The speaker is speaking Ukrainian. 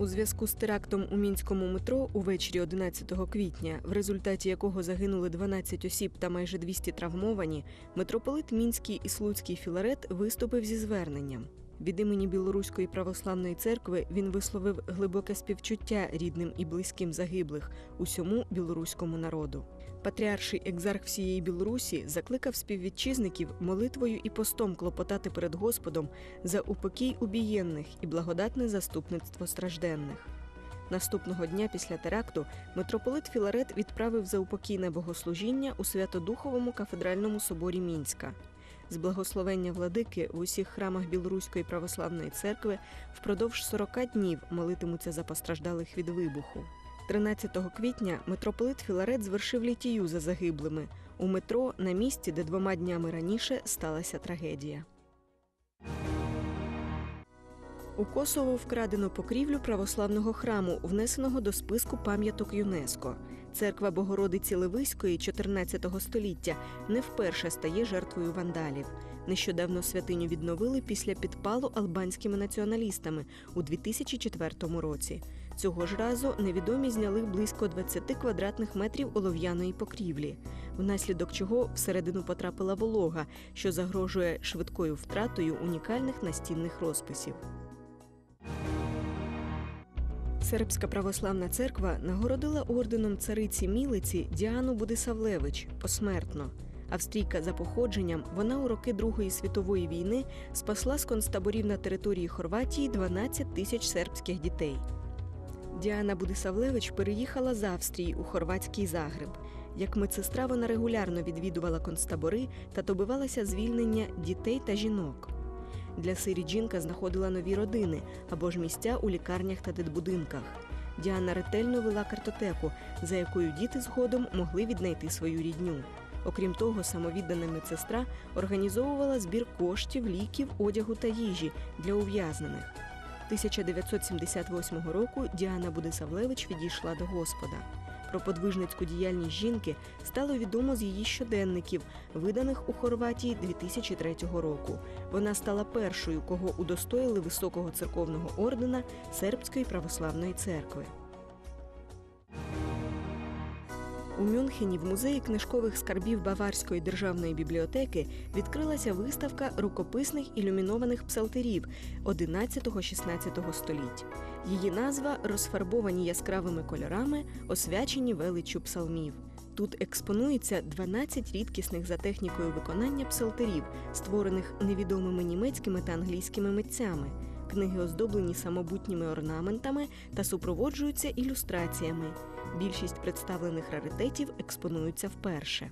У зв'язку з терактом у мінському метро увечері 11 квітня, в результаті якого загинули 12 осіб та майже 200 травмовані, митрополит Мінський і Слуцький Філарет виступив зі зверненням. Від імені Білоруської православної церкви він висловив глибоке співчуття рідним і близьким загиблих усьому білоруському народу. Патріарший екзарх всієї Білорусі закликав співвітчизників молитвою і постом клопотати перед Господом за упокій убієнних і благодатне заступництво стражденних. Наступного дня після теракту митрополит Філарет відправив заупокійне богослужіння у Святодуховому кафедральному соборі Мінська. З благословення владики в усіх храмах Білоруської православної церкви впродовж 40 днів молитимуться за постраждалих від вибуху. 13 квітня митрополит Філарет звершив літію за загиблими у метро на місці, де двома днями раніше сталася трагедія. У Косово вкрадено покрівлю православного храму, внесеного до списку пам'яток ЮНЕСКО. Церква Богородиці Левиської 14 століття не вперше стає жертвою вандалів. Нещодавно святиню відновили після підпалу албанськими націоналістами у 2004 році. Цього ж разу невідомі зняли близько 20 квадратних метрів олов'яної покрівлі, внаслідок чого всередину потрапила волога, що загрожує швидкою втратою унікальних настінних розписів. Сербська православна церква нагородила орденом цариці Мілиці Діану Будисавлевич посмертно. Австрійка за походженням, вона у роки Другої світової війни спасла з концтаборів на території Хорватії 12 тисяч сербських дітей. Діана Будисавлевич переїхала з Австрії у хорватський Загреб. Як медсестра вона регулярно відвідувала концтабори та добивалася звільнення дітей та жінок. Для сирі жінка знаходила нові родини або ж місця у лікарнях та дитбудинках. Діана ретельно вела картотеку, за якою діти згодом могли віднайти свою рідню. Окрім того, самовіддана медсестра організовувала збір коштів, ліків, одягу та їжі для ув'язнених. 1978 року Діана Будисавлевич відійшла до Господа. Про подвижницьку діяльність жінки стало відомо з її щоденників, виданих у Хорватії 2003 року. Вона стала першою, кого удостоїли високого церковного ордена Сербської православної церкви. У Мюнхені в музеї книжкових скарбів Баварської державної бібліотеки відкрилася виставка рукописних ілюмінованих псалтерів 11-16 століть. Її назва розфарбовані яскравими кольорами, освячені величчю псалмів. Тут експонується 12 рідкісних за технікою виконання псалтерів, створених невідомими німецькими та англійськими митцями. Книги оздоблені самобутніми орнаментами та супроводжуються ілюстраціями. Більшість представлених раритетів експонуються вперше.